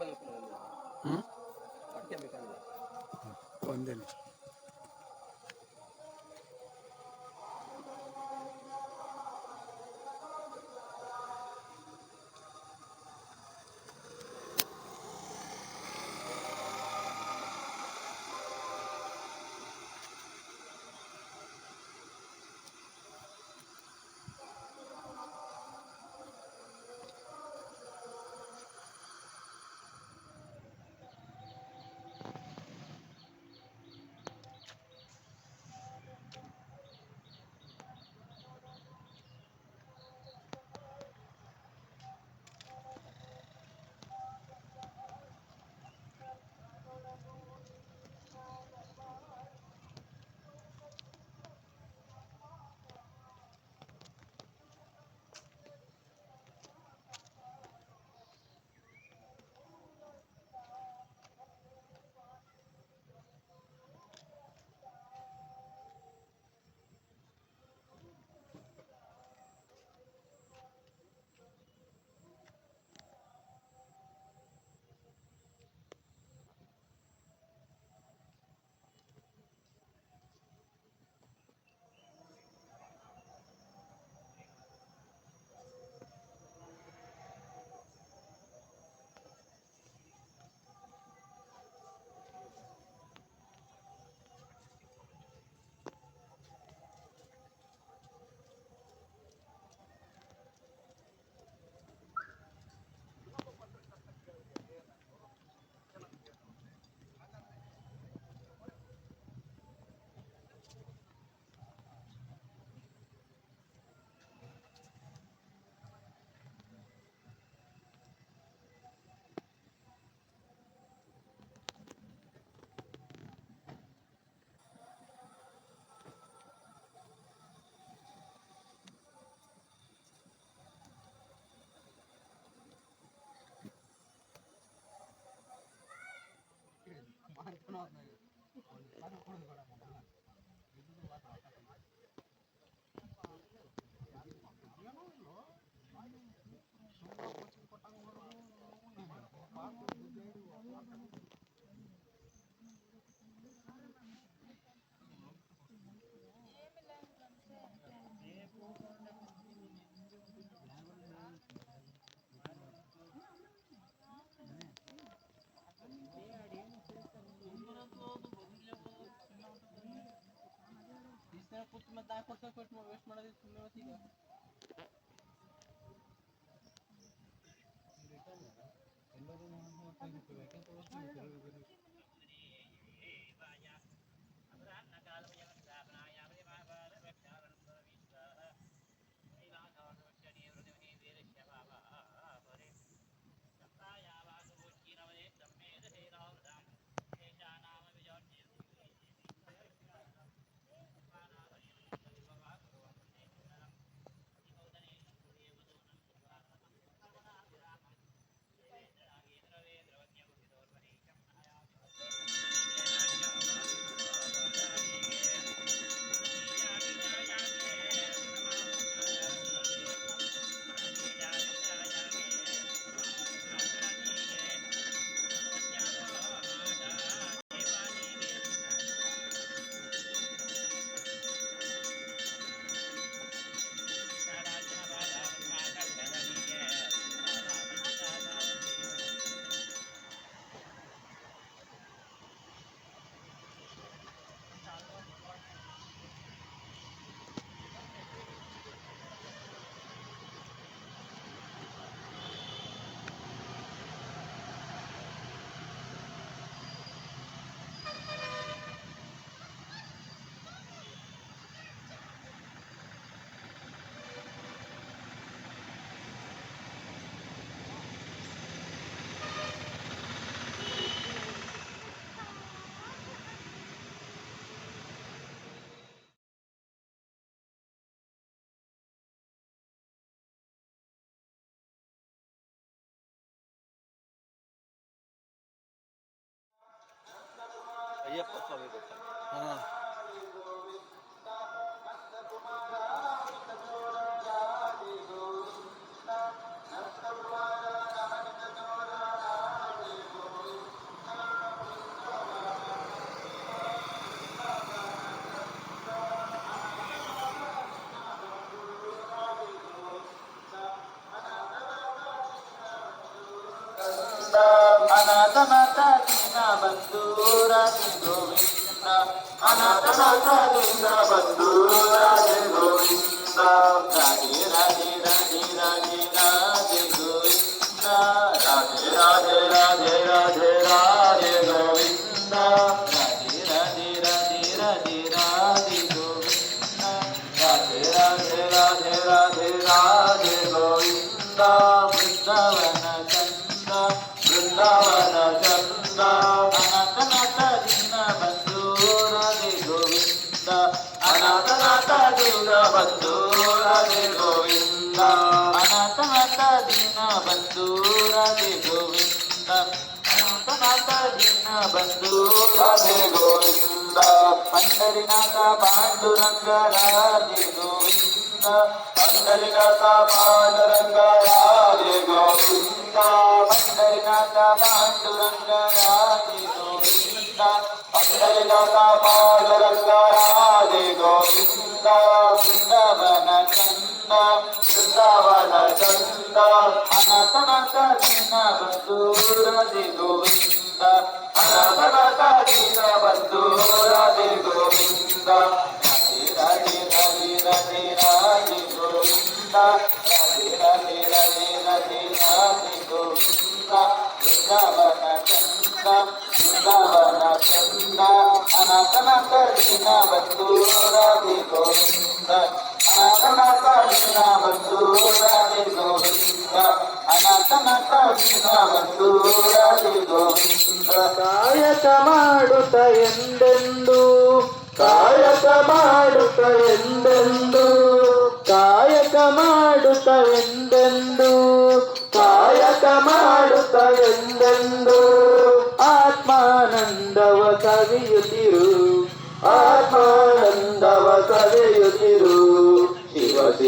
ಬಂದು ಒಂದೇ ನಿಮಿಷ ಸ್ನೇಹ ಪುಟ್ಟ ಮತ್ತೆ ನಾಲ್ಕು ವರ್ಷ ಕೊಟ್ಟು ಮಾಡಿ ವೇಸ್ಟ್ ಮಾಡೋದು ಸುಮ್ಮನೆ ಮತ್ತೀಗ ಎಲ್ಲರೂ ಯಾಕೆ ಅಯ್ಯಪ್ಪ ಸ್ವಾಮಿ ಬೆಟ್ಟ ಹಾಂ Another matter. ಬಂಧು ರಾಧೆ ಗೋವಿಂದ ಅನಾಥನಾಥ ದೀನ ಬಂಧು ರಾಧೆ ಗೋವಿಂದ ರಾಧೆ ರಾಧೆ ರಾಧೆ ರಾಧೆ ರಾಧೆ ಗೋವಿಂದ ರಾಧೆ ರಾಧೆ ರಾಧೆ ರಾಧೆ ರಾಧೆ ಗೋವಿಂದ ರಾಧೆ ರಾಧೆ ರಾಧೆ ರಾಧೆ ರಾಧೆ ಗೋವಿಂದ ರಾಧೆ ರಾಧೆ ರಾಧೆ ರಾಧೆ ರಾಧೆ ಗೋವಿಂದ ಬೃಂದಾವನ ಚಂದ ಬೃಂದಾವನ గోవింద అనాథనాథ దీన బంధు రాధే గోవింద. అనాథనాథ దీన బంధు రాధే గోవింద. అనాథనాథ దీన బంధు రాధే గోవింద. పండరినాథ పాండురంగ రాధే గోవింద. పండరినాథ పాండురంగ రాధే గోవింద. పండరినాథ పాండురంగ రాధే గోవింద. ङ्गलङ्गारे गोविन्द वृन्दवन चन्द वृन्दवन चन्द अनतनक दिनबन्धूरदि गोविन्द अनतनक दिनबन्धूरदि गोविन्द हरि हरि हरि हरि गोविन्द हरि हरि हरि हरि हरि गोविन्द वृन्दवन चन्द ರಾಧೆ ರಾಧೆ ರಾಧೆ ರಾಧೆ ಗೋವಿಂದ ಬೃಂದಾವನ ಚಂದ ಬೃಂದಾವನ ಚಂದ ಅನತನಕ ದಿನ ಬಂದು ರಾಧೆ ಗೋವಿಂದ ಅನಾಥನಾಥ ದಿನ ಬಂದು ರಾಧೆ ಗೋವಿಂದ ಅನಾಥನಾಥ ದಿನ ಬಂದು ರಾಧೆ ಗೋವಿಂದ ಕಾಯಕ ಮಾಡುತ್ತ ಎಂದೆಂದು ಕಾಯಕ ಮಾಡುತ್ತ ಎಂದೆಂದು ಶಿವ